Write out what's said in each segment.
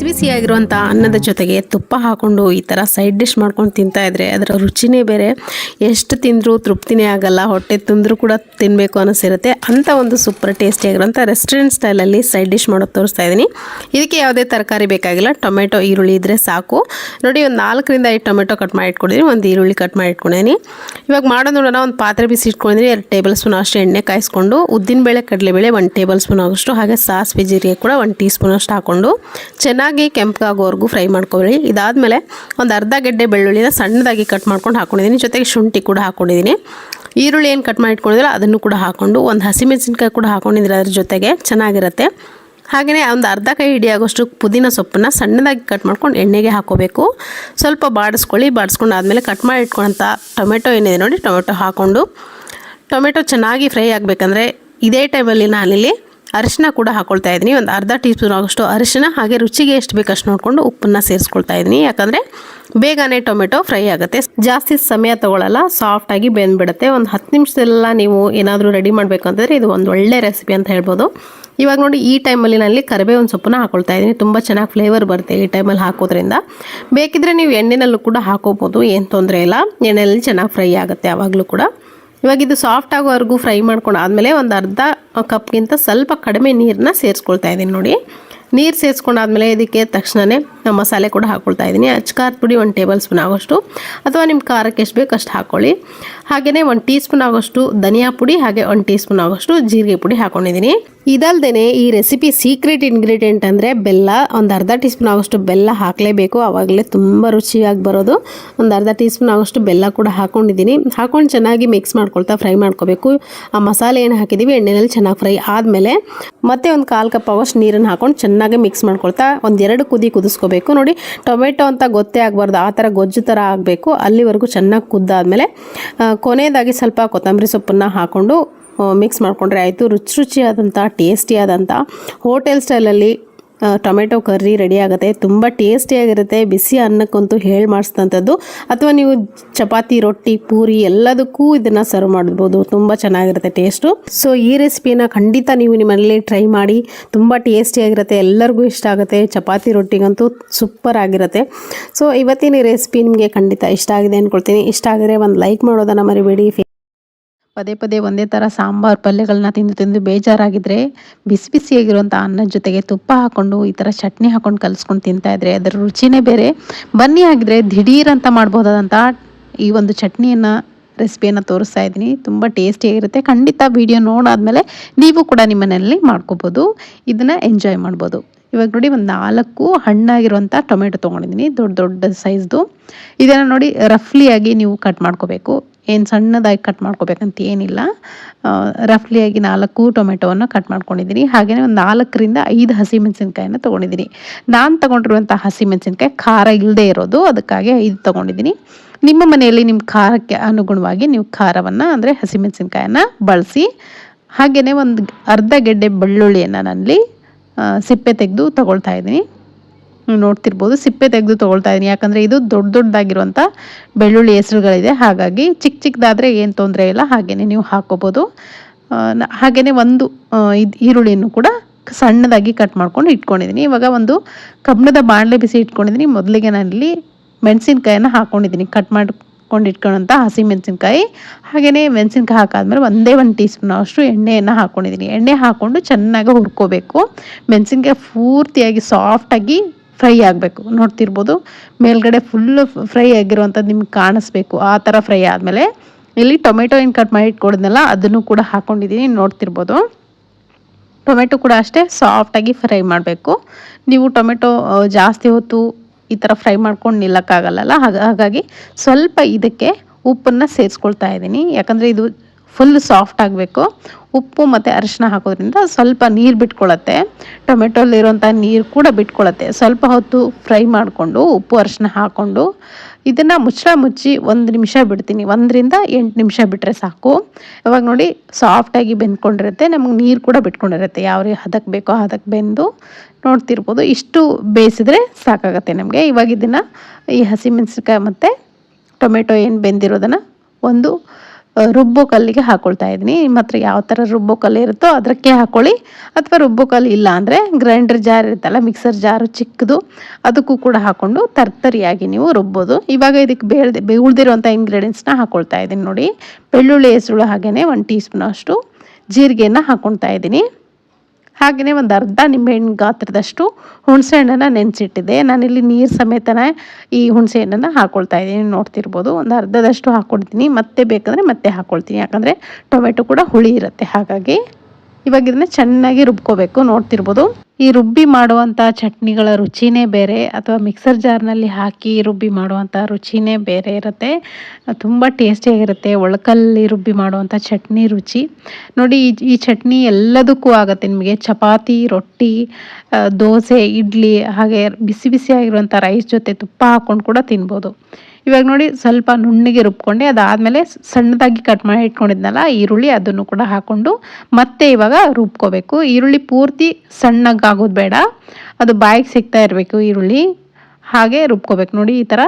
ಬಿಸಿ ಬಿಸಿಯಾಗಿರುವಂಥ ಅನ್ನದ ಜೊತೆಗೆ ತುಪ್ಪ ಹಾಕ್ಕೊಂಡು ಈ ಥರ ಸೈಡ್ ಡಿಶ್ ಮಾಡ್ಕೊಂಡು ತಿಂತಾ ಇದ್ರೆ ಅದರ ರುಚಿನೇ ಬೇರೆ. ಎಷ್ಟು ತಿಂದರೂ ತೃಪ್ತಿನೇ ಆಗಲ್ಲ, ಹೊಟ್ಟೆ ತಿಂದರೂ ಕೂಡ ತಿನ್ನಬೇಕು ಅನ್ನಿಸಿರುತ್ತೆ ಅಂಥ ಒಂದು ಸೂಪರ್ ಟೇಸ್ಟಿಯಾಗಿರೋಂಥ ರೆಸ್ಟೋರೆಂಟ್ ಸ್ಟೈಲಲ್ಲಿ ಸೈಡ್ ಡಿಶ್ ಮಾಡೋದು ತೋರಿಸ್ತಾ ಇದ್ದೀನಿ. ಇದಕ್ಕೆ ಯಾವುದೇ ತರಕಾರಿ ಬೇಕಾಗಿಲ್ಲ. ಟೊಮೆಟೊ, ಈರುಳ್ಳಿ ಇದ್ದರೆ ಸಾಕು. ನೋಡಿ, ಒಂದು ನಾಲ್ಕರಿಂದ ಐದು ಟೊಮೆಟೊ ಕಟ್ ಮಾಡಿ ಇಟ್ಕೊಂಡಿದ್ದೀನಿ ಒಂದು ಈರುಳ್ಳಿ ಕಟ್ ಮಾಡಿ ಇಟ್ಕೊಂಡಿದ್ದೀನಿ ಇವಾಗ ಮಾಡೋದು ನೋಡೋಣ. ಒಂದು ಪಾತ್ರೆ ಬಿಸಿ ಇಟ್ಕೊಂಡಿದ್ದೀನಿ. ಎರಡು ಟೇಬಲ್ ಸ್ಪೂನ್ ಅಷ್ಟು ಎಣ್ಣೆ ಕಾಯಿಸ್ಕೊಂಡು, ಉದ್ದಿನಬೇಳೆ, ಕಡಲೆಬೇಳೆ ಒಂದು ಟೇಬಲ್ ಸ್ಪೂನ್ ಆಗೋಷ್ಟು, ಹಾಗೆ ಸಾಸಿವೆ ಜೀರಿಗೆ ಕೂಡ ಒಂದು ಟೀ ಸ್ಪೂನ್ ಅಷ್ಟು ಹಾಕ್ಕೊಂಡು ಚೆನ್ನಾಗಿ ಕೆಂಪಗಾಗೋವರೆಗೂ ಫ್ರೈ ಮಾಡ್ಕೊಳ್ಳಿ. ಇದಾದಮೇಲೆ ಒಂದು ಅರ್ಧ ಗೆಡ್ಡೆ ಬೆಳ್ಳುಳ್ಳಿನ ಸಣ್ಣದಾಗಿ ಕಟ್ ಮಾಡ್ಕೊಂಡು ಹಾಕೊಂಡಿದ್ದೀನಿ. ಜೊತೆಗೆ ಶುಂಠಿ ಕೂಡ ಹಾಕೊಂಡಿದ್ದೀನಿ. ಈರುಳ್ಳಿ ಏನು ಕಟ್ ಮಾಡಿ ಇಟ್ಕೊಂಡಿದ್ರೆ ಅದನ್ನು ಕೂಡ ಹಾಕ್ಕೊಂಡು ಒಂದು ಹಸಿಮೆಣಸಿನ್ಕಾಯಿ ಕೂಡ ಹಾಕೊಂಡಿದ್ರೆ ಅದ್ರ ಜೊತೆಗೆ ಚೆನ್ನಾಗಿರುತ್ತೆ. ಹಾಗೆಯೇ ಒಂದು ಅರ್ಧ ಕೈ ಹಿಡಿಯಾಗೋಷ್ಟು ಪುದೀನ ಸೊಪ್ಪನ್ನ ಸಣ್ಣದಾಗಿ ಕಟ್ ಮಾಡ್ಕೊಂಡು ಎಣ್ಣೆಗೆ ಹಾಕೋಬೇಕು. ಸ್ವಲ್ಪ ಬಾಡಿಸ್ಕೊಳ್ಳಿ. ಬಾಡಿಸ್ಕೊಂಡು ಆದಮೇಲೆ ಕಟ್ ಮಾಡಿ ಇಟ್ಕೊಂಡಂಥ ಟೊಮೆಟೊ ಏನಿದೆ ನೋಡಿ, ಟೊಮೆಟೊ ಹಾಕ್ಕೊಂಡು ಟೊಮೆಟೊ ಚೆನ್ನಾಗಿ ಫ್ರೈ ಆಗಬೇಕಂದ್ರೆ ಇದೇ ಟೈಮಲ್ಲಿ ನಾನಿಲ್ಲಿ ಅರಿಶಿನ ಕೂಡ ಹಾಕೊಳ್ತಾ ಇದ್ದೀನಿ. ಒಂದು ಅರ್ಧ ಟೀ ಸ್ಪೂನ್ ಆಗೋಷ್ಟು ಅರಿಶಿನ, ಹಾಗೆ ರುಚಿಗೆ ಎಷ್ಟು ಬೇಕಷ್ಟು ನೋಡಿಕೊಂಡು ಉಪ್ಪನ್ನು ಸೇರಿಸ್ಕೊಳ್ತಾ ಇದ್ದೀನಿ. ಯಾಕಂದರೆ ಬೇಗನೆ ಟೊಮೆಟೊ ಫ್ರೈ ಆಗುತ್ತೆ. ಜಾಸ್ತಿ ಸಮಯ ತೊಗೊಳಲ್ಲ ಸಾಫ್ಟಾಗಿ ಬೆಂದ್ಬಿಡುತ್ತೆ. ಒಂದು ಹತ್ತು ನಿಮಿಷದಲ್ಲ ನೀವು ಏನಾದರೂ ರೆಡಿ ಮಾಡಬೇಕು ಅಂತಂದರೆ ಇದು ಒಂದು ಒಳ್ಳೆ ರೆಸಿಪಿ ಅಂತ ಹೇಳ್ಬೋದು. ಇವಾಗ ನೋಡಿ, ಈ ಟೈಮಲ್ಲಿ ನಾನಲ್ಲಿ ಕರಿಬೇವಿನ ಸೊಪ್ಪನ್ನ ಹಾಕೊಳ್ತಾ ಇದ್ದೀನಿ. ತುಂಬ ಚೆನ್ನಾಗಿ ಫ್ಲೇವರ್ ಬರುತ್ತೆ ಈ ಟೈಮಲ್ಲಿ ಹಾಕೋದ್ರಿಂದ. ಬೇಕಿದ್ರೆ ನೀವು ಎಣ್ಣೆನಲ್ಲೂ ಕೂಡ ಹಾಕೋಬೋದು, ಏನು ತೊಂದರೆ ಇಲ್ಲ. ಎಣ್ಣೆಯಲ್ಲಿ ಚೆನ್ನಾಗಿ ಫ್ರೈ ಆಗುತ್ತೆ ಯಾವಾಗಲೂ ಕೂಡ. ಇವಾಗ ಇದು ಸಾಫ್ಟ್ ಆಗೋವರೆಗೂ ಫ್ರೈ ಮಾಡ್ಕೊಂಡು ಆದಮೇಲೆ ಒಂದು ಅರ್ಧ ಕಪ್ಗಿಂತ ಸ್ವಲ್ಪ ಕಡಿಮೆ ನೀರನ್ನ ಸೇರಿಸ್ಕೊಳ್ತಾ ಇದ್ದೀನಿ ನೋಡಿ. ನೀರು ಸೇರಿಸ್ಕೊಂಡಾದ್ಮೇಲೆ ಇದಕ್ಕೆ ತಕ್ಷಣವೇ ಮಸಾಲೆ ಕೂಡ ಹಾಕ್ಕೊಳ್ತಾ ಇದ್ದೀನಿ. ಅಚ್ಕಾರದ ಪುಡಿ ಒಂದು ಟೇಬಲ್ ಸ್ಪೂನ್ ಆಗೋಷ್ಟು. ಅಥವಾ ನಿಮ್ಮ ಖಾರಕ್ಕೆ ಎಷ್ಟು ಬೇಕು ಅಷ್ಟು ಹಾಕ್ಕೊಳ್ಳಿ ಹಾಗೆಯೇ ಒಂದು ಟೀ ಸ್ಪೂನ್ ಆಗೋಷ್ಟು ಧನಿಯಾ ಪುಡಿ, ಹಾಗೆ ಒಂದು ಟೀ ಸ್ಪೂನ್ ಆಗೋಷ್ಟು ಜೀರಿಗೆ ಪುಡಿ ಹಾಕೊಂಡಿದ್ದೀನಿ ಇದಲ್ದೇ ಈ ರೆಸಿಪಿ ಸೀಕ್ರೆಟ್ ಇಂಗ್ರೀಡಿಯೆಂಟ್ ಅಂದರೆ ಬೆಲ್ಲ, ಒಂದು ಅರ್ಧ ಟೀ ಸ್ಪೂನ್ ಆಗೋಷ್ಟು ಬೆಲ್ಲ ಹಾಕಲೇಬೇಕು. ಆವಾಗಲೇ ತುಂಬ ರುಚಿಯಾಗಿ ಬರೋದು. ಒಂದು ಅರ್ಧ ಟೀ ಸ್ಪೂನ್ ಆಗೋಷ್ಟು ಬೆಲ್ಲ ಕೂಡ ಹಾಕೊಂಡಿದ್ದೀನಿ ಹಾಕೊಂಡು ಚೆನ್ನಾಗಿ ಮಿಕ್ಸ್ ಮಾಡ್ಕೊಳ್ತಾ ಫ್ರೈ ಮಾಡ್ಕೋಬೇಕು. ಆ ಮಸಾಲೆ ಏನು ಹಾಕಿದ್ದೀವಿ ಎಣ್ಣೆಯಲ್ಲಿ ಚೆನ್ನಾಗಿ ಫ್ರೈ ಆದಮೇಲೆ ಮತ್ತೆ ಒಂದು ಕಾಲು ಕಪ್ ಆಗೋಷ್ಟು ನೀರನ್ನು ಹಾಕೊಂಡು ಚೆನ್ನಾಗಿ ಮಿಕ್ಸ್ ಮಾಡ್ಕೊಳ್ತಾ ಒಂದು ಎರಡು ಕುದಿ ಕುದಿಸ್ಕೋಬೇಕು. ನೋಡಿ, ಟೊಮೆಟೊ ಅಂತ ಗೊತ್ತೇ ಆಗಬಾರ್ದು. ಆ ಥರ ಗೊಜ್ಜು ಥರ ಆಗಬೇಕು. ಅಲ್ಲಿವರೆಗೂ ಚೆನ್ನಾಗಿ ಕುದ್ದಾದಮೇಲೆ ಕೊನೆಯದಾಗಿ ಸ್ವಲ್ಪ ಕೊತ್ತಂಬರಿ ಸೊಪ್ಪನ್ನು ಹಾಕ್ಕೊಂಡು ಮಿಕ್ಸ್ ಮಾಡಿಕೊಂಡ್ರೆ ಆಯಿತು. ರುಚಿ ರುಚಿಯಾದಂಥ ಟೇಸ್ಟಿಯಾದಂಥ ಹೋಟೆಲ್ ಸ್ಟೈಲಲ್ಲಿ ಟೊಮೆಟೊ ಕರ್ರಿ ರೆಡಿ ಆಗುತ್ತೆ. ತುಂಬ ಟೇಸ್ಟಿಯಾಗಿರುತ್ತೆ ಬಿಸಿ ಅನ್ನಕ್ಕಂತೂ ಹೇಳಿ ಮಾಡಿಸಿದಂಥದ್ದು. ಅಥವಾ ನೀವು ಚಪಾತಿ, ರೊಟ್ಟಿ, ಪೂರಿ ಎಲ್ಲದಕ್ಕೂ ಇದನ್ನು ಸರ್ವ್ ಮಾಡ್ಬೋದು. ತುಂಬ ಚೆನ್ನಾಗಿರುತ್ತೆ ಟೇಸ್ಟು ಸೊ ಈ ರೆಸಿಪಿನ ಖಂಡಿತ ನೀವು ನಿಮ್ಮಲ್ಲಿ ಟ್ರೈ ಮಾಡಿ. ತುಂಬ ಟೇಸ್ಟಿಯಾಗಿರುತ್ತೆ ಎಲ್ಲರಿಗೂ ಇಷ್ಟ ಆಗುತ್ತೆ. ಚಪಾತಿ, ರೊಟ್ಟಿಗಂತೂ ಸೂಪರ್ ಆಗಿರುತ್ತೆ. ಸೊ ಇವತ್ತಿನ ರೆಸಿಪಿ ನಿಮಗೆ ಖಂಡಿತ ಇಷ್ಟ ಆಗಿದೆ ಅಂದ್ಕೊಳ್ತೀನಿ ಇಷ್ಟ ಆಗಿದ್ರೆ ಒಂದು ಲೈಕ್ ಮಾಡೋದನ್ನು ಮರಿಬೇಡಿ. ಪದೇ ಪದೇ ಒಂದೇ ಥರ ಸಾಂಬಾರು ಪಲ್ಯಗಳನ್ನ ತಿಂದು ತಿಂದು ಬೇಜಾರಾಗಿದ್ರೆ ಬಿಸಿ ಬಿಸಿಯಾಗಿರುವಂಥ ಅನ್ನದ ಜೊತೆಗೆ ತುಪ್ಪ ಹಾಕೊಂಡು ಈ ಥರ ಚಟ್ನಿ ಹಾಕೊಂಡು ಕಲಿಸ್ಕೊಂಡು ತಿಂತಾ ಇದ್ರೆ ಅದರ ರುಚಿನೇ ಬೇರೆ. ಬನ್ನಿ ಆಗಿದ್ರೆ ದಿಢೀರ್ ಅಂತ ಮಾಡ್ಬೋದಾದಂಥ ಈ ಒಂದು ಚಟ್ನಿಯನ್ನು, ರೆಸಿಪಿಯನ್ನು ತೋರಿಸ್ತಾ ಇದ್ದೀನಿ. ತುಂಬ ಟೇಸ್ಟಿಯಾಗಿರುತ್ತೆ ಖಂಡಿತ ವಿಡಿಯೋ ನೋಡಾದ್ಮೇಲೆ ನೀವು ಕೂಡ ನಿಮ್ಮ ಮನೆಯಲ್ಲಿ ಮಾಡ್ಕೋಬೋದು. ಇದನ್ನು ಎಂಜಾಯ್ ಮಾಡ್ಬೋದು. ಇವಾಗ ನೋಡಿ ಒಂದು ನಾಲ್ಕು ಹಣ್ಣಾಗಿರುವಂಥ ಟೊಮೆಟೊ ತೊಗೊಂಡಿದ್ದೀನಿ. ದೊಡ್ಡ ದೊಡ್ಡ ಸೈಜ್ದು. ಇದನ್ನು ನೋಡಿ ರಫ್ಲಿಯಾಗಿ ನೀವು ಕಟ್ ಮಾಡ್ಕೋಬೇಕು. ಏನು ಸಣ್ಣದಾಗಿ ಕಟ್ ಮಾಡ್ಕೋಬೇಕಂತ ಏನಿಲ್ಲ. ರಫ್ಲಿಯಾಗಿ ನಾಲ್ಕು ಟೊಮೆಟೊವನ್ನು ಕಟ್ ಮಾಡ್ಕೊಂಡಿದ್ದೀನಿ. ಹಾಗೆಯೇ ಒಂದು ನಾಲ್ಕರಿಂದ ಐದು ಹಸಿಮೆಣಸಿನ್ಕಾಯಿನ ತೊಗೊಂಡಿದ್ದೀನಿ. ನಾನು ತೊಗೊಂಡಿರುವಂಥ ಹಸಿಮೆಣಸಿನ್ಕಾಯಿ ಖಾರ ಇಲ್ಲದೆ ಇರೋದು, ಅದಕ್ಕಾಗಿ ಐದು ತೊಗೊಂಡಿದ್ದೀನಿ. ನಿಮ್ಮ ಮನೆಯಲ್ಲಿ ನಿಮ್ಮ ಖಾರಕ್ಕೆ ಅನುಗುಣವಾಗಿ ನೀವು ಖಾರವನ್ನು, ಅಂದರೆ ಹಸಿಮೆಣಸಿನ್ಕಾಯನ್ನು ಬಳಸಿ ಹಾಗೆಯೇ ಒಂದು ಅರ್ಧ ಗೆಡ್ಡೆ ಬೆಳ್ಳುಳ್ಳಿಯನ್ನು ನನ್ನಲ್ಲಿ ಸಿಪ್ಪೆ ತೆಗೆದು ತಗೊಳ್ತಾ ಇದ್ದೀನಿ. ನೋಡ್ತಿರ್ಬೋದು ಸಿಪ್ಪೆ ತೆಗೆದು ತೊಗೊಳ್ತಾ ಇದ್ದೀನಿ ಯಾಕಂದರೆ ಇದು ದೊಡ್ಡ ದೊಡ್ಡದಾಗಿರುವಂಥ ಬೆಳ್ಳುಳ್ಳಿ ಹೆಸರುಗಳಿದೆ. ಹಾಗಾಗಿ ಚಿಕ್ಕ ಚಿಕ್ಕದಾದರೆ ಏನು ತೊಂದರೆ ಇಲ್ಲ. ಹಾಗೆಯೇ ನೀವು ಹಾಕೋಬೋದು. ಹಾಗೆಯೇ ಒಂದು ಇದು ಈರುಳ್ಳಿಯನ್ನು ಕೂಡ ಸಣ್ಣದಾಗಿ ಕಟ್ ಮಾಡ್ಕೊಂಡು ಇಟ್ಕೊಂಡಿದ್ದೀನಿ ಇವಾಗ ಒಂದು ಕಬ್ಬಣದ ಬಾಣಲೆ ಬಿಸಿ ಇಟ್ಕೊಂಡಿದ್ದೀನಿ ಮೊದಲಿಗೆ ನಾನಿಲ್ಲಿ ಮೆಣಸಿನ್ಕಾಯನ್ನು ಹಾಕ್ಕೊಂಡಿದ್ದೀನಿ ಕಟ್ ಮಾಡ್ಕೊಂಡು ಇಟ್ಕೊಳ್ಳೋಂಥ ಹಸಿ ಮೆಣಸಿನ್ಕಾಯಿ. ಹಾಗೆಯೇ ಮೆಣಸಿನ್ಕಾಯಿ ಹಾಕಾದ್ಮೇಲೆ ಒಂದೇ ಒಂದು ಟೀ ಸ್ಪೂನ್ ಅಷ್ಟು ಎಣ್ಣೆಯನ್ನು ಹಾಕ್ಕೊಂಡಿದ್ದೀನಿ ಎಣ್ಣೆ ಹಾಕ್ಕೊಂಡು ಚೆನ್ನಾಗಿ ಹುರ್ಕೋಬೇಕು. ಮೆಣಸಿನ್ಕಾಯಿ ಪೂರ್ತಿಯಾಗಿ ಸಾಫ್ಟಾಗಿ ಫ್ರೈ ಆಗಬೇಕು. ನೋಡ್ತಿರ್ಬೋದು. ಮೇಲ್ಗಡೆ ಫುಲ್ಲು ಫ್ರೈ ಆಗಿರುವಂಥದ್ದು ನಿಮ್ಗೆ ಕಾಣಿಸ್ಬೇಕು. ಆ ಥರ ಫ್ರೈ ಆದಮೇಲೆ ಇಲ್ಲಿ ಟೊಮೆಟೊ ಏನು ಕಟ್ ಮಾಡಿ ಇಟ್ಕೊಡಿದ್ನಲ್ಲ, ಅದನ್ನು ಕೂಡ ಹಾಕ್ಕೊಂಡಿದ್ದೀನಿ ನೋಡ್ತಿರ್ಬೋದು. ಟೊಮೆಟೊ ಕೂಡ ಅಷ್ಟೇ ಸಾಫ್ಟಾಗಿ ಫ್ರೈ ಮಾಡಬೇಕು. ನೀವು ಟೊಮೆಟೊ ಜಾಸ್ತಿ ಹೊತ್ತು ಈ ಥರ ಫ್ರೈ ಮಾಡ್ಕೊಂಡು ನಿಲ್ಲಕ್ಕಾಗಲ್ಲ ಹಾಗಾಗಿ ಸ್ವಲ್ಪ ಇದಕ್ಕೆ ಉಪ್ಪನ್ನು ಸೇರಿಸ್ಕೊಳ್ತಾ ಇದ್ದೀನಿ. ಯಾಕಂದರೆ ಇದು ಫುಲ್ ಸಾಫ್ಟ್ ಆಗಬೇಕು. ಉಪ್ಪು ಮತ್ತು ಅರಿಶಿನ ಹಾಕೋದ್ರಿಂದ ಸ್ವಲ್ಪ ನೀರು ಬಿಟ್ಕೊಳ್ಳುತ್ತೆ ಟೊಮೆಟೊಲಿರೋಂಥ ನೀರು ಕೂಡ ಬಿಟ್ಕೊಳತ್ತೆ. ಸ್ವಲ್ಪ ಹೊತ್ತು ಫ್ರೈ ಮಾಡಿಕೊಂಡು ಉಪ್ಪು ಅರಿಶಿನ ಹಾಕ್ಕೊಂಡು ಇದನ್ನು ಮುಚ್ಚಳ ಮುಚ್ಚಿ ಒಂದು ನಿಮಿಷ ಬಿಡ್ತೀನಿ. ಒಂದರಿಂದ ಎಂಟು ನಿಮಿಷ ಬಿಟ್ಟರೆ ಸಾಕು. ಇವಾಗ ನೋಡಿ ಸಾಫ್ಟಾಗಿ ಬೆಂದ್ಕೊಂಡಿರುತ್ತೆ. ನಮಗೆ ನೀರು ಕೂಡ ಬಿಟ್ಕೊಂಡಿರುತ್ತೆ. ಯಾವ ಹದಕ್ಕೆ ಬೇಕೋ ಹದಕ್ಕೆ ಬೆಂದು ನೋಡ್ತಿರ್ಬೋದು. ಇಷ್ಟು ಬೇಯಿಸಿದ್ರೆ ಸಾಕಾಗತ್ತೆ ನಮಗೆ. ಇವಾಗ ಇದನ್ನು ಈ ಹಸಿಮೆಣಸಿನ್ಕಾಯಿ ಮತ್ತು ಟೊಮೆಟೊ ಏನು ಬೆಂದಿರೋದನ್ನು ಒಂದು ರುಬ್ಬೋ ಕಲ್ಲಿಗೆ ಹಾಕೊಳ್ತಾ ಇದ್ದೀನಿ. ನಿಮ್ಮ ಹತ್ರ ಯಾವ ಥರ ರುಬ್ಬೋ ಕಲ್ಲು ಇರುತ್ತೋ ಅದಕ್ಕೆ ಹಾಕೊಳ್ಳಿ. ಅಥವಾ ರುಬ್ಬೋ ಕಲ್ಲು ಇಲ್ಲ ಅಂದರೆ ಗ್ರೈಂಡರ್ ಜಾರ್ ಇರುತ್ತಲ್ಲ ಮಿಕ್ಸರ್ ಜಾರು ಚಿಕ್ಕದು, ಅದಕ್ಕೂ ಕೂಡ ಹಾಕೊಂಡು ತರ್ತರಿಯಾಗಿ ನೀವು ರುಬ್ಬೋದು. ಇವಾಗ ಇದಕ್ಕೆ ಬೇಳ್ದೆ ಉಳಿದಿರುವಂಥ ಇಂಗ್ರೀಡಿಯೆಂಟ್ಸ್ನ ಹಾಕ್ಕೊಳ್ತಾ ಇದ್ದೀನಿ ನೋಡಿ. ಬೆಳ್ಳುಳ್ಳಿ ಹೆಸರು ಹಾಗೆಯೇ ಒಂದು ಟೀ ಸ್ಪೂನ್ ಅಷ್ಟು. ಜೀರಿಗೆನ ಹಾಕೊಳ್ತಾ ಇದ್ದೀನಿ. ಹಾಗೆಯೇ ಒಂದು ಅರ್ಧ ನಿಂಬೆಹಣ್ಣು ಗಾತ್ರದಷ್ಟು ಹುಣಸೆ ಹಣ್ಣನ್ನು ನೆನೆಸಿಟ್ಟಿದ್ದೆ. ನಾನಿಲ್ಲಿ ನೀರು ಸಮೇತನೇ ಈ ಹುಣಸೆ ಹಣ್ಣನ್ನು ಹಾಕ್ಕೊಳ್ತಾ ಇದ್ದೀನಿ. ನೋಡ್ತಿರ್ಬೋದು, ಒಂದು ಅರ್ಧದಷ್ಟು ಹಾಕ್ಕೊಳ್ತೀನಿ ಮತ್ತೆ ಬೇಕಂದರೆ ಮತ್ತೆ ಹಾಕ್ಕೊಳ್ತೀನಿ ಯಾಕಂದರೆ ಟೊಮೆಟೊ ಕೂಡ ಹುಳಿ ಇರುತ್ತೆ. ಹಾಗಾಗಿ ಇವಾಗ ಇದನ್ನ ಚೆನ್ನಾಗಿ ರುಬ್ಕೋಬೇಕು, ನೋಡ್ತಿರ್ಬೋದು. ಈ ರುಬ್ಬಿ ಮಾಡುವಂಥ ಚಟ್ನಿಗಳ ರುಚಿನೇ ಬೇರೆ, ಅಥವಾ ಮಿಕ್ಸರ್ ಜಾರ್ನಲ್ಲಿ ಹಾಕಿ ರುಬ್ಬಿ ಮಾಡುವಂಥ ರುಚಿನೇ ಬೇರೆ ಇರುತ್ತೆ. ತುಂಬ ಟೇಸ್ಟಿಯಾಗಿರುತ್ತೆ ಒಳಕಲ್ಲಿ ರುಬ್ಬಿ ಮಾಡುವಂಥ ಚಟ್ನಿ ರುಚಿ. ನೋಡಿ, ಈ ಚಟ್ನಿ ಎಲ್ಲದಕ್ಕೂ ಆಗುತ್ತೆ ನಿಮಗೆ. ಚಪಾತಿ, ರೊಟ್ಟಿ ದೋಸೆ, ಇಡ್ಲಿ, ಹಾಗೆ ಬಿಸಿ ಬಿಸಿಯಾಗಿರುವಂಥ ರೈಸ್ ಜೊತೆ ತುಪ್ಪ ಹಾಕ್ಕೊಂಡು ಕೂಡ ತಿನ್ಬೋದು. ಇವಾಗ ನೋಡಿ ಸ್ವಲ್ಪ ನುಣ್ಣಿಗೆ ರುಬ್ಕೊಂಡೆ, ಅದಾದಮೇಲೆ ಸಣ್ಣದಾಗಿ ಕಟ್ ಮಾಡಿ ಇಟ್ಕೊಂಡಿದ್ನಲ್ಲ ಈರುಳ್ಳಿ ಅದನ್ನು ಕೂಡ ಹಾಕ್ಕೊಂಡು ಮತ್ತೆ ಇವಾಗ ರುಬ್ಕೋಬೇಕು. ಈರುಳ್ಳಿ ಪೂರ್ತಿ ಸಣ್ಣಗಾಗೋದು ಬೇಡ, ಅದು ಬಾಯಿಗೆ ಸಿಗ್ತಾ ಇರಬೇಕು ಈರುಳ್ಳಿ. ಹಾಗೆ ರುಬ್ಕೋಬೇಕು. ನೋಡಿ ಈ ಥರ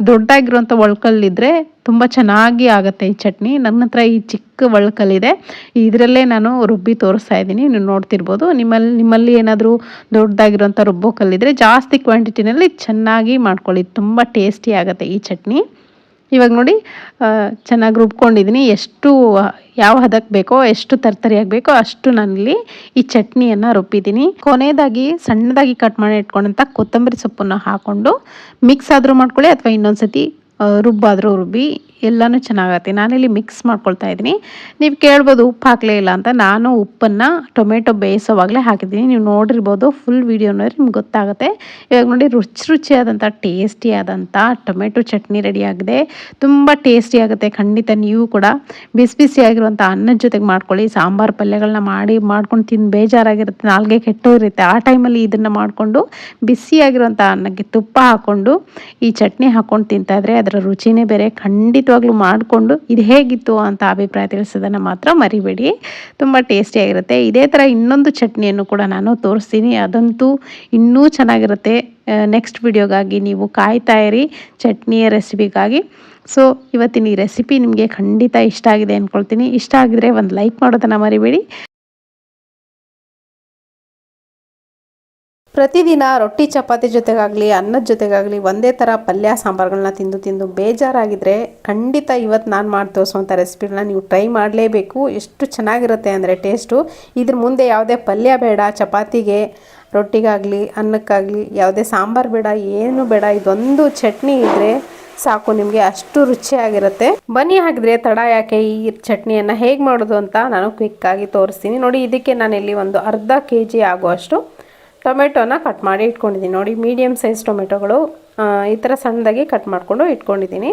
ದೊಡ್ಡಾಗಿರುವಂಥ ಒಳ್ಕಲ್ಲಿದ್ದರೆ ತುಂಬ ಚೆನ್ನಾಗಿ ಆಗುತ್ತೆ ಈ ಚಟ್ನಿ. ನನ್ನ ಹತ್ರ ಈ ಚಿಕ್ಕ ಒಳ್ಕಲ್ಲಿದೆ. ಇದರಲ್ಲೇ ನಾನು ರುಬ್ಬಿ ತೋರಿಸ್ತಾ ಇದ್ದೀನಿ. ನೀವು ನೋಡ್ತಿರ್ಬೋದು. ನಿಮ್ಮಲ್ಲಿ ನಿಮ್ಮಲ್ಲಿ ಏನಾದರೂ ದೊಡ್ಡದಾಗಿರುವಂಥ ರುಬ್ಬೋ ಕಲ್ಲಿದ್ರೆ ಜಾಸ್ತಿ ಕ್ವಾಂಟಿಟಿನಲ್ಲಿ ಚೆನ್ನಾಗಿ ಮಾಡ್ಕೊಳ್ಳಿ. ತುಂಬ ಟೇಸ್ಟಿ ಆಗುತ್ತೆ ಈ ಚಟ್ನಿ. ಇವಾಗ ನೋಡಿ ಚೆನ್ನಾಗಿ ರುಬ್ಕೊಂಡಿದ್ದೀನಿ. ಎಷ್ಟು, ಯಾವ ಹದಕ್ಕೆ ಬೇಕೋ, ಎಷ್ಟು ತರ್ತರಿಯಾಗಿ ಬೇಕೋ ಅಷ್ಟು ನಾನಿಲ್ಲಿ ಈ ಚಟ್ನಿಯನ್ನು ರುಬ್ಬಿದ್ದೀನಿ. ಕೊನೆಯದಾಗಿ, ಸಣ್ಣದಾಗಿ ಕಟ್ ಮಾಡಿ ಇಟ್ಕೊಂಡಂಥ ಕೊತ್ತಂಬರಿ ಸೊಪ್ಪನ್ನು ಹಾಕ್ಕೊಂಡು ಮಿಕ್ಸ್ ಆದರೂ ಮಾಡ್ಕೊಳ್ಳಿ ಅಥವಾ ಇನ್ನೊಂದು ಸತಿ ರುಬ್ಬಾದರೂ ರುಬ್ಬಿ ಎಲ್ಲನೂ ಚೆನ್ನಾಗತ್ತೆ ನಾನಿಲ್ಲಿ ಮಿಕ್ಸ್ ಮಾಡ್ಕೊಳ್ತಾ ಇದ್ದೀನಿ. ನೀವು ಕೇಳ್ಬೋದು ಉಪ್ಪು ಹಾಕಲೇ ಇಲ್ಲ ಅಂತ. ನಾನು ಉಪ್ಪನ್ನು ಟೊಮೆಟೊ ಬೇಯಿಸೋವಾಗಲೇ ಹಾಕಿದ್ದೀನಿ. ನೀವು ನೋಡಿರ್ಬೋದು ಫುಲ್ ವೀಡಿಯೋ ನೋಡಿ ನಿಮ್ಗೆ ಗೊತ್ತಾಗುತ್ತೆ. ಇವಾಗ ನೋಡಿ ರುಚಿ ರುಚಿಯಾದಂಥ ಟೇಸ್ಟಿಯಾದಂಥ ಟೊಮೆಟೊ ಚಟ್ನಿ ರೆಡಿ ಆಗಿದೆ. ತುಂಬ ಟೇಸ್ಟಿ ಆಗುತ್ತೆ. ಖಂಡಿತ ನೀವು ಕೂಡ ಬಿಸಿ ಬಿಸಿಯಾಗಿರುವಂಥ ಅನ್ನದ ಜೊತೆಗೆ ಮಾಡ್ಕೊಳ್ಳಿ. ಸಾಂಬಾರು ಪಲ್ಯಗಳನ್ನ ಮಾಡಿ ಮಾಡ್ಕೊಂಡು ತಿಂದು ಬೇಜಾರಾಗಿರುತ್ತೆ. ನಾಲ್ಗೆ ಕೆಟ್ಟೋಗಿರುತ್ತೆ. ಆ ಟೈಮಲ್ಲಿ ಇದನ್ನು ಮಾಡಿಕೊಂಡು ಬಿಸಿಯಾಗಿರುವಂಥ ಅನ್ನಕ್ಕೆ ತುಪ್ಪ ಹಾಕ್ಕೊಂಡು ಈ ಚಟ್ನಿ ಹಾಕ್ಕೊಂಡು ತಿಂತಾಯಿದ್ರೆ ಅದರ ರುಚಿನೇ ಬೇರೆ. ಖಂಡಿತವಾಗ್ಲೂ ಮಾಡಿಕೊಂಡು ಇದು ಹೇಗಿತ್ತು ಅಂತ ಅಭಿಪ್ರಾಯ ತಿಳಿಸೋದನ್ನು ಮಾತ್ರ ಮರಿಬೇಡಿ. ತುಂಬ ಟೇಸ್ಟಿಯಾಗಿರುತ್ತೆ ಇದೇ ಥರ ಇನ್ನೊಂದು ಚಟ್ನಿಯನ್ನು ಕೂಡ ನಾನು ತೋರಿಸ್ತೀನಿ. ಅದಂತೂ ಇನ್ನೂ ಚೆನ್ನಾಗಿರುತ್ತೆ. ನೆಕ್ಸ್ಟ್ ವಿಡಿಯೋಗಾಗಿ ನೀವು ಕಾಯ್ತಾ ಇರಿ ಚಟ್ನಿಯ ರೆಸಿಪಿಗಾಗಿ ಸೊ ಇವತ್ತಿನ ಈ ರೆಸಿಪಿ ನಿಮಗೆ ಖಂಡಿತ ಇಷ್ಟ ಆಗಿದೆ ಅಂದ್ಕೊಳ್ತೀನಿ ಇಷ್ಟ ಆಗಿದ್ರೆ ಒಂದು ಲೈಕ್ ಮಾಡೋದನ್ನು ಮರಿಬೇಡಿ. ಪ್ರತಿದಿನ ರೊಟ್ಟಿ, ಚಪಾತಿ ಜೊತೆಗಾಗಲಿ, ಅನ್ನದ ಜೊತೆಗಾಗಲಿ ಒಂದೇ ಥರ ಪಲ್ಯ ಸಾಂಬಾರುಗಳನ್ನ ತಿಂದು ತಿಂದು ಬೇಜಾರಾಗಿದ್ದರೆ ಖಂಡಿತ ಇವತ್ತು ನಾನು ಮಾಡಿ ತೋರಿಸುವಂಥ ರೆಸಿಪಿಗಳನ್ನ ನೀವು ಟ್ರೈ ಮಾಡಲೇಬೇಕು. ಎಷ್ಟು ಚೆನ್ನಾಗಿರುತ್ತೆ ಅಂದರೆ ಟೇಸ್ಟು. ಇದ್ರ ಮುಂದೆ ಯಾವುದೇ ಪಲ್ಯ ಬೇಡ, ಚಪಾತಿಗೆ, ರೊಟ್ಟಿಗಾಗಲಿ, ಅನ್ನಕ್ಕಾಗಲಿ, ಯಾವುದೇ ಸಾಂಬಾರು ಬೇಡ, ಏನು ಬೇಡ, ಇದೊಂದು ಚಟ್ನಿ ಇದ್ದರೆ ಸಾಕು, ನಿಮಗೆ ಅಷ್ಟು ರುಚಿಯಾಗಿರುತ್ತೆ. ಬನ್ನಿ ಹಾಕಿದ್ರೆ ತಡ ಯಾಕೆ ಈ ಚಟ್ನಿಯನ್ನು ಹೇಗೆ ಮಾಡೋದು ಅಂತ ನಾನು ಕ್ವಿಕ್ಕಾಗಿ ತೋರಿಸ್ತೀನಿ. ನೋಡಿ, ಇದಕ್ಕೆ ನಾನಿಲ್ಲಿ ಒಂದು ಅರ್ಧ ಕೆ ಜಿ ಆಗುವಷ್ಟು ಟೊಮೆಟೊನ ಕಟ್ ಮಾಡಿ ಇಟ್ಕೊಂಡಿದ್ದೀನಿ. ನೋಡಿ ಮೀಡಿಯಮ್ ಸೈಜ್ ಟೊಮೆಟೊಗಳು ಈ ಥರ ಸಣ್ಣದಾಗಿ ಕಟ್ ಮಾಡಿಕೊಂಡು ಇಟ್ಕೊಂಡಿದ್ದೀನಿ.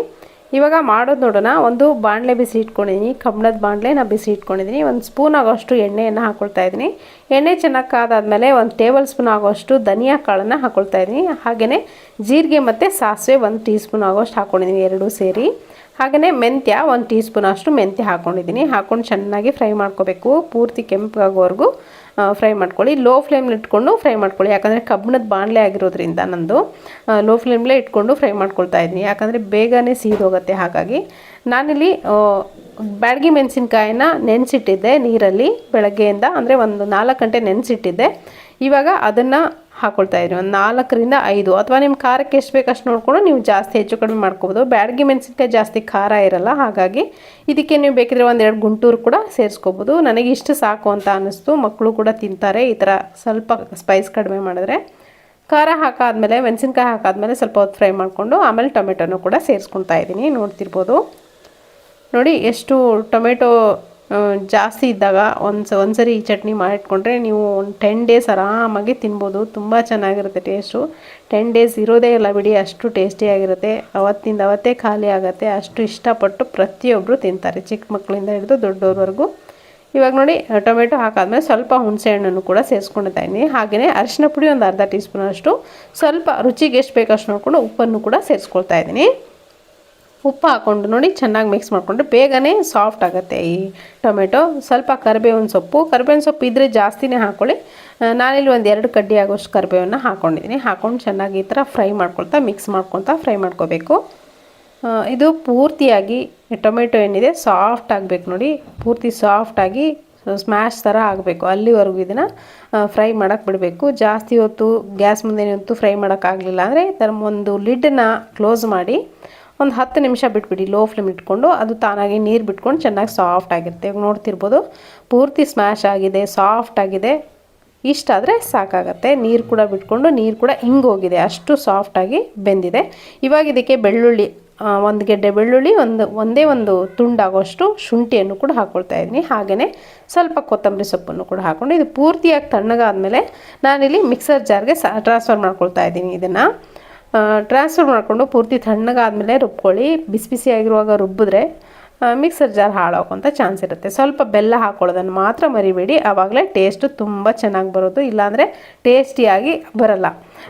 ಇವಾಗ ಮಾಡೋದು ನೋಡೋಣ. ಒಂದು ಬಾಣಲೆ ಬಿಸಿ ಇಟ್ಕೊಂಡಿದ್ದೀನಿ. ಕಬ್ಬಣದ ಬಾಣಲೆ ನಾನು ಬಿಸಿ ಇಟ್ಕೊಂಡಿದ್ದೀನಿ. ಒಂದು ಸ್ಪೂನ್ ಆಗೋಷ್ಟು ಎಣ್ಣೆಯನ್ನು ಹಾಕ್ಕೊಳ್ತಾ ಇದ್ದೀನಿ. ಎಣ್ಣೆ ಚೆನ್ನಾಗಿ ಕಾದಾದಮೇಲೆ ಒಂದು ಟೇಬಲ್ ಸ್ಪೂನ್ ಆಗೋಷ್ಟು ಧನಿಯಾ ಕಾಳನ್ನು ಹಾಕ್ಕೊಳ್ತಾ ಇದ್ದೀನಿ. ಹಾಗೆಯೇ ಜೀರಿಗೆ ಮತ್ತು ಸಾಸಿವೆ ಒಂದು ಟೀ ಸ್ಪೂನ್ ಆಗೋಷ್ಟು ಹಾಕ್ಕೊಂಡಿದ್ದೀನಿ ಎರಡೂ ಸೇರಿ. ಹಾಗೆಯೇ ಮೆಂತ್ಯ ಒಂದು ಟೀ ಸ್ಪೂನ್ ಅಷ್ಟು ಮೆಂತ್ಯ ಹಾಕ್ಕೊಂಡಿದ್ದೀನಿ ಹಾಕ್ಕೊಂಡು ಚೆನ್ನಾಗಿ ಫ್ರೈ ಮಾಡ್ಕೋಬೇಕು. ಪೂರ್ತಿ ಕೆಂಪಾಗೋವರೆಗೂ. ಫ್ರೈ ಮಾಡ್ಕೊಳ್ಳಿ. ಲೋ ಫ್ಲೇಮ್ಲಿ ಇಟ್ಕೊಂಡು ಫ್ರೈ ಮಾಡ್ಕೊಳ್ಳಿ. ಯಾಕಂದರೆ ಕಬ್ಬಣದ ಬಾಣಲೆ ಆಗಿರೋದ್ರಿಂದ ನಂದು ಲೋ ಫ್ಲೇಮ್ಲೇ ಇಟ್ಕೊಂಡು ಫ್ರೈ ಮಾಡ್ಕೊಳ್ತಾ ಇದ್ದೀನಿ. ಯಾಕಂದರೆ ಬೇಗನೆ ಸೀದೋಗುತ್ತೆ ಹಾಗಾಗಿ. ನಾನಿಲ್ಲಿ ಬ್ಯಾಡ್ಗಿ ಮೆಣಸಿನ್ಕಾಯಿನ ನೆನೆಸಿಟ್ಟಿದ್ದೆ ನೀರಲ್ಲಿ, ಬೆಳಗ್ಗೆಯಿಂದ, ಅಂದರೆ ಒಂದು ನಾಲ್ಕು ಗಂಟೆ ನೆನೆಸಿಟ್ಟಿದ್ದೆ. ಇವಾಗ ಅದನ್ನು ಹಾಕ್ಕೊಳ್ತಾ ಇದ್ದೀನಿ ಒಂದು ನಾಲ್ಕರಿಂದ ಐದು. ಅಥವಾ ನಿಮ್ಮ ಖಾರಕ್ಕೆ ಎಷ್ಟು ಬೇಕು ಅಷ್ಟು ನೋಡಿಕೊಂಡು ನೀವು ಜಾಸ್ತಿ ಹೆಚ್ಚು ಕಡಿಮೆ ಮಾಡ್ಕೋಬೋದು. ಬ್ಯಾಡಗಿ ಮೆಣಸಿನ್ಕಾಯಿ ಜಾಸ್ತಿ ಖಾರ ಇರಲ್ಲ, ಹಾಗಾಗಿ ಇದಕ್ಕೆ ನೀವು ಬೇಕಿದ್ರೆ ಒಂದೆರಡು ಗುಂಟೂರು ಕೂಡ ಸೇರಿಸ್ಕೋಬೋದು. ನನಗೆ ಇಷ್ಟು ಸಾಕು ಅಂತ ಅನ್ನಿಸ್ತು. ಮಕ್ಕಳು ಕೂಡ ತಿಂತಾರೆ. ಈ ಥರ ಸ್ವಲ್ಪ ಸ್ಪೈಸ್ ಕಡಿಮೆ ಮಾಡಿದ್ರೆ. ಖಾರ ಹಾಕಾದ್ಮೇಲೆ, ಮೆಣಸಿನ್ಕಾಯಿ ಹಾಕಾದ್ಮೇಲೆ ಸ್ವಲ್ಪ ಹೊತ್ತು ಫ್ರೈ ಮಾಡಿಕೊಂಡು, ಆಮೇಲೆ ಟೊಮೆಟೊನೂ ಕೂಡ ಸೇರಿಸ್ಕೊತಾ ಇದ್ದೀನಿ. ನೋಡ್ತಿರ್ಬೋದು. ನೋಡಿ, ಎಷ್ಟು ಟೊಮೆಟೊ ಜಾಸ್ತಿ ಇದ್ದಾಗ ಒಂದು ಒಂದು ಸರಿ ಈ ಚಟ್ನಿ ಮಾಡಿಟ್ಕೊಂಡ್ರೆ ನೀವು ಒಂದು ಟೆನ್ ಡೇಸ್ ಆರಾಮಾಗಿ ತಿನ್ಬೋದು. ತುಂಬ ಚೆನ್ನಾಗಿರುತ್ತೆ ಟೇಸ್ಟು ಟೆನ್ ಡೇಸ್ ಇರೋದೇ ಇಲ್ಲ ಬಿಡಿ, ಅಷ್ಟು ಟೇಸ್ಟಿಯಾಗಿರುತ್ತೆ ಅವತ್ತಿಂದ ಅವತ್ತೇ ಖಾಲಿ ಆಗುತ್ತೆ. ಅಷ್ಟು ಇಷ್ಟಪಟ್ಟು ಪ್ರತಿಯೊಬ್ಬರು ತಿಂತಾರೆ. ಚಿಕ್ಕ ಮಕ್ಕಳಿಂದ ಹಿಡಿದು ದೊಡ್ಡವ್ರವರೆಗೂ ಇವಾಗ ನೋಡಿ ಟೊಮೆಟೊ ಹಾಕಾದ್ಮೇಲೆ ಸ್ವಲ್ಪ ಹುಣಸೆ ಹಣ್ಣನ್ನು ಕೂಡ ಸೇರಿಸ್ಕೊಂಡಿದ್ದಾ ಇದ್ದೀನಿ ಹಾಗೆಯೇ ಅರಿಶಿನ ಪುಡಿ ಒಂದು ಅರ್ಧ ಟೀ ಸ್ಪೂನಷ್ಟು ಸ್ವಲ್ಪ ರುಚಿಗೆ ಎಷ್ಟು ಬೇಕಷ್ಟು ನೋಡಿಕೊಂಡು ಉಪ್ಪನ್ನು ಕೂಡ ಸೇರಿಸ್ಕೊಳ್ತಾ ಇದ್ದೀನಿ. ಉಪ್ಪು ಹಾಕ್ಕೊಂಡು ನೋಡಿ ಚೆನ್ನಾಗಿ ಮಿಕ್ಸ್ ಮಾಡಿಕೊಂಡ್ರೆ ಬೇಗನೆ ಸಾಫ್ಟ್ ಆಗುತ್ತೆ ಈ ಟೊಮೆಟೊ. ಸ್ವಲ್ಪ ಕರಿಬೇವಿನ ಸೊಪ್ಪು. ಕರಿಬೇವಿನ ಸೊಪ್ಪು ಇದ್ದರೆ ಜಾಸ್ತಿನೇ ಹಾಕ್ಕೊಳ್ಳಿ ನಾನಿಲ್ಲಿ ಒಂದು ಎರಡು ಕಡ್ಡಿ ಆಗೋಷ್ಟು ಕರಿಬೇವನ್ನು ಹಾಕ್ಕೊಂಡಿದ್ದೀನಿ ಹಾಕ್ಕೊಂಡು ಚೆನ್ನಾಗಿ ಈ ಥರ ಫ್ರೈ ಮಾಡ್ಕೊಳ್ತಾ ಮಿಕ್ಸ್ ಮಾಡ್ಕೊಳ್ತಾ ಫ್ರೈ ಮಾಡ್ಕೋಬೇಕು. ಇದು ಪೂರ್ತಿಯಾಗಿ ಟೊಮೆಟೊ ಏನಿದೆ ಸಾಫ್ಟ್ ಆಗಬೇಕು ನೋಡಿ. ಪೂರ್ತಿ ಸಾಫ್ಟಾಗಿ ಸ್ಮ್ಯಾಶ್ ಥರ ಆಗಬೇಕು. ಅಲ್ಲಿವರೆಗೂ ಇದನ್ನು ಫ್ರೈ ಮಾಡೋಕ್ಕೆ ಬಿಡಬೇಕು. ಜಾಸ್ತಿ ಹೊತ್ತು, ಗ್ಯಾಸ್ ಮುಂದೆ ಹೊತ್ತು ಫ್ರೈ ಮಾಡೋಕ್ಕಾಗಲಿಲ್ಲ ಅಂದರೆ ಈ ಥರ ಒಂದು ಲಿಡ್ಡನ್ನ ಕ್ಲೋಸ್ ಮಾಡಿ ಒಂದು ಹತ್ತು ನಿಮಿಷ ಬಿಟ್ಬಿಡಿ ಲೋ ಫ್ಲೇಮ್ ಇಟ್ಕೊಂಡು ಅದು ತಾನಾಗಿ ನೀರು ಬಿಟ್ಕೊಂಡು ಚೆನ್ನಾಗಿ ಸಾಫ್ಟ್ ಆಗಿರುತ್ತೆ. ಇವಾಗ ನೋಡ್ತಿರ್ಬೋದು, ಪೂರ್ತಿ ಸ್ಮ್ಯಾಶ್ ಆಗಿದೆ ಸಾಫ್ಟ್ ಆಗಿದೆ. ಇಷ್ಟಾದರೆ ಸಾಕಾಗತ್ತೆ. ನೀರು ಕೂಡ ಬಿಟ್ಕೊಂಡು, ನೀರು ಕೂಡ ಹಿಂಗೋಗಿದೆ ಅಷ್ಟು ಸಾಫ್ಟಾಗಿ ಬೆಂದಿದೆ. ಇವಾಗ ಇದಕ್ಕೆ ಬೆಳ್ಳುಳ್ಳಿ ಒಂದು ಗೆಡ್ಡೆ ಬೆಳ್ಳುಳ್ಳಿ, ಒಂದು, ಒಂದೇ ಒಂದು ತುಂಡಾಗೋಷ್ಟು ಶುಂಠಿಯನ್ನು ಕೂಡ ಹಾಕ್ಕೊಳ್ತಾ ಇದ್ದೀನಿ. ಹಾಗೆಯೇ ಸ್ವಲ್ಪ ಕೊತ್ತಂಬರಿ ಸೊಪ್ಪನ್ನು ಕೂಡ ಹಾಕ್ಕೊಂಡು ಇದು ಪೂರ್ತಿಯಾಗಿ ತಣ್ಣಗಾದ್ಮೇಲೆ ನಾನಿಲ್ಲಿ ಮಿಕ್ಸರ್ ಜಾರ್ಗೆ ಸಾ ಟ್ರಾನ್ಸ್ಫರ್ ಮಾಡ್ಕೊಳ್ತಾ ಇದ್ದೀನಿ ಇದನ್ನು. ಟ್ರಾನ್ಸ್ಫರ್ ಮಾಡಿಕೊಂಡು ಪೂರ್ತಿ ತಣ್ಣಗಾದಮೇಲೆ ರುಬ್ಕೊಳ್ಳಿ. ಬಿಸಿ ಬಿಸಿ ಆಗಿರುವಾಗ ರುಬ್ಬಿದ್ರೆ ಮಿಕ್ಸರ್ ಜಾರ್ ಹಾಳಾಗೋಂಥ ಚಾನ್ಸ್ ಇರುತ್ತೆ. ಸ್ವಲ್ಪ ಬೆಲ್ಲ ಹಾಕೊಳ್ಳೋದನ್ನು ಮಾತ್ರ ಮರಿಬೇಡಿ. ಆವಾಗಲೇ ಟೇಸ್ಟು ತುಂಬ ಚೆನ್ನಾಗಿ ಬರೋದು. ಇಲ್ಲಾಂದರೆ ಟೇಸ್ಟಿಯಾಗಿ ಬರಲ್ಲ.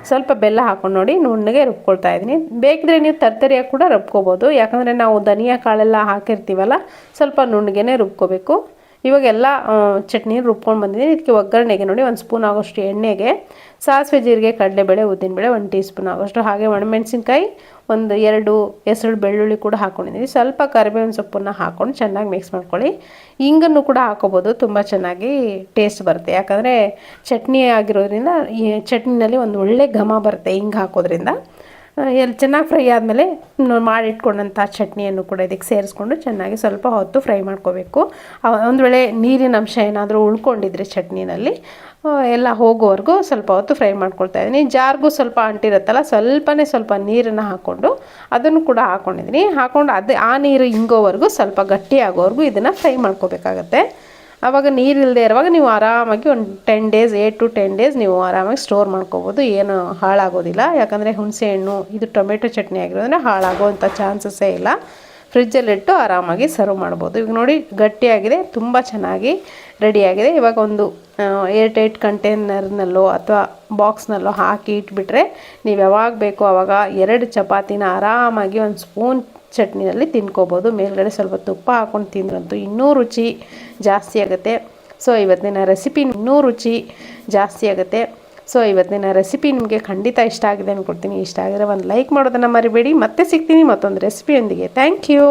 ಸ್ವಲ್ಪ ಬೆಲ್ಲ ಹಾಕೊಂಡು ನೋಡಿ ನುಣ್ಣಗೆ ರುಬ್ಕೊಳ್ತಾ ಇದ್ದೀನಿ. ಬೇಕಿದ್ರೆ ನೀವು ತರ್ತರಿಯಾಗಿ ಕೂಡ ರುಬ್ಕೋಬೋದು. ಯಾಕಂದರೆ ನಾವು ಧನಿಯಾ ಕಾಳೆಲ್ಲ ಹಾಕಿರ್ತೀವಲ್ಲ, ಸ್ವಲ್ಪ ನುಣ್ಣಗೆ ರುಬ್ಕೋಬೇಕು. ಇವಾಗೆಲ್ಲ ಚಟ್ನಿ ರುಬ್ಕೊಂಡು ಬಂದಿದ್ದೀನಿ. ಇದಕ್ಕೆ ಒಗ್ಗರಣೆಗೆ ನೋಡಿ, ಒಂದು ಸ್ಪೂನ್ ಆಗೋಷ್ಟು ಎಣ್ಣೆಗೆ ಸಾಸಿವೆ ಜೀರಿಗೆ, ಕಡಲೆಬೇಳೆ, ಉದ್ದಿನಬೇಳೆ ಒಂದು ಟೀ ಸ್ಪೂನ್ ಆಗೋಷ್ಟು ಹಾಗೆ ಒಣಮೆಣಸಿನ್ಕಾಯಿ ಒಂದು ಎರಡು ಹೆಸರು ಬೆಳ್ಳುಳ್ಳಿ ಕೂಡ ಹಾಕ್ಕೊಂಡಿದ್ದೀನಿ ಸ್ವಲ್ಪ ಕರಿಬೇವಿನ ಸೊಪ್ಪನ್ನು ಹಾಕ್ಕೊಂಡು ಚೆನ್ನಾಗಿ ಮಿಕ್ಸ್ ಮಾಡ್ಕೊಳ್ಳಿ. ಹಿಂಗನ್ನು ಕೂಡ ಹಾಕೋಬೋದು. ತುಂಬ ಚೆನ್ನಾಗಿ ಟೇಸ್ಟ್ ಬರುತ್ತೆ. ಯಾಕಂದರೆ ಚಟ್ನಿ ಆಗಿರೋದ್ರಿಂದ ಈ ಚಟ್ನಿನಲ್ಲಿ ಒಂದು ಒಳ್ಳೆ ಘಮ ಬರುತ್ತೆ ಹಿಂಗೆ ಹಾಕೋದ್ರಿಂದ. ಎಲ್ಲಿ ಚೆನ್ನಾಗಿ ಫ್ರೈ ಆದಮೇಲೆ ಮಾಡಿಟ್ಕೊಂಡಂಥ ಚಟ್ನಿಯನ್ನು ಕೂಡ ಇದಕ್ಕೆ ಸೇರಿಸ್ಕೊಂಡು ಚೆನ್ನಾಗಿ ಸ್ವಲ್ಪ ಹೊತ್ತು ಫ್ರೈ ಮಾಡ್ಕೋಬೇಕು. ಒಂದು ವೇಳೆ ನೀರಿನ ಅಂಶ ಏನಾದರೂ ಉಳ್ಕೊಂಡಿದ್ರೆ ಚಟ್ನಿನಲ್ಲಿ ಎಲ್ಲ ಹೋಗೋವರೆಗೂ ಸ್ವಲ್ಪ ಹೊತ್ತು ಫ್ರೈ ಮಾಡ್ಕೊಳ್ತಾ ಇದ್ದೀನಿ. ಜಾರ್ಗೂ ಸ್ವಲ್ಪ ಅಂಟಿರುತ್ತಲ್ಲ, ಸ್ವಲ್ಪನೇ ಸ್ವಲ್ಪ ನೀರನ್ನು ಹಾಕ್ಕೊಂಡು ಅದನ್ನು ಕೂಡ ಹಾಕ್ಕೊಂಡಿದ್ದೀನಿ ಹಾಕ್ಕೊಂಡು ಅದು ಆ ನೀರು ಹಿಂಗೋವರೆಗೂ ಸ್ವಲ್ಪ ಗಟ್ಟಿ ಆಗೋವರೆಗೂ ಇದನ್ನು ಫ್ರೈ ಮಾಡ್ಕೋಬೇಕಾಗತ್ತೆ. ಆವಾಗ ನೀರು ಇಲ್ಲದೆ ಇರುವಾಗ ನೀವು ಆರಾಮಾಗಿ ಒಂದು ten days eight to ten days ನೀವು ಆರಾಮಾಗಿ ಸ್ಟೋರ್ ಮಾಡ್ಕೋಬೋದು. ಏನು ಹಾಳಾಗೋದಿಲ್ಲ. ಯಾಕಂದರೆ ಹುಣಸೆ ಹಣ್ಣು, ಇದು ಟೊಮೆಟೊ ಚಟ್ನಿ ಆಗಿರೋದ್ರಿಂದ ಹಾಳಾಗೋವಂಥ ಚಾನ್ಸಸ್ಸೇ ಇಲ್ಲ. ಫ್ರಿಜ್ಜಲ್ಲಿಟ್ಟು ಆರಾಮಾಗಿ ಸರ್ವ್ ಮಾಡ್ಬೋದು. ಈಗ ನೋಡಿ ಗಟ್ಟಿಯಾಗಿದೆ, ತುಂಬ ಚೆನ್ನಾಗಿ ರೆಡಿಯಾಗಿದೆ ಇವಾಗ ಒಂದು ಏರ್ ಟೈಟ್ ಕಂಟೈನರ್ನಲ್ಲೋ ಅಥವಾ ಬಾಕ್ಸ್ನಲ್ಲೋ ಹಾಕಿ ಇಟ್ಬಿಟ್ರೆ ನೀವು ಯಾವಾಗ ಬೇಕೋ ಆವಾಗ ಎರಡು ಚಪಾತಿನ ಆರಾಮಾಗಿ ಒಂದು ಸ್ಪೂನ್ ಚಟ್ನಿನಲ್ಲಿ ತಿನ್ಕೋಬೋದು. ಮೇಲ್ಗಡೆ ಸ್ವಲ್ಪ ತುಪ್ಪ ಹಾಕ್ಕೊಂಡು ತಿಂದ್ರಂತೂ ಇನ್ನೂ ರುಚಿ ಜಾಸ್ತಿ ಆಗುತ್ತೆ. ಸೊ ಇವತ್ತಿನ ರೆಸಿಪಿ ಇನ್ನೂ ರುಚಿ ಜಾಸ್ತಿ ಆಗುತ್ತೆ. ಸೊ ಇವತ್ತಿನ ರೆಸಿಪಿ ನಿಮಗೆ ಖಂಡಿತ ಇಷ್ಟ ಆಗಿದೆ ಅಂದ್ಕೊಡ್ತೀನಿ ಇಷ್ಟ ಆಗಿದ್ರೆ ಒಂದು ಲೈಕ್ ಮಾಡೋದನ್ನು ಮರಿಬೇಡಿ. ಮತ್ತೆ ಸಿಗ್ತೀನಿ ಮತ್ತೊಂದು ರೆಸಿಪಿಯೊಂದಿಗೆ ಥ್ಯಾಂಕ್ ಯು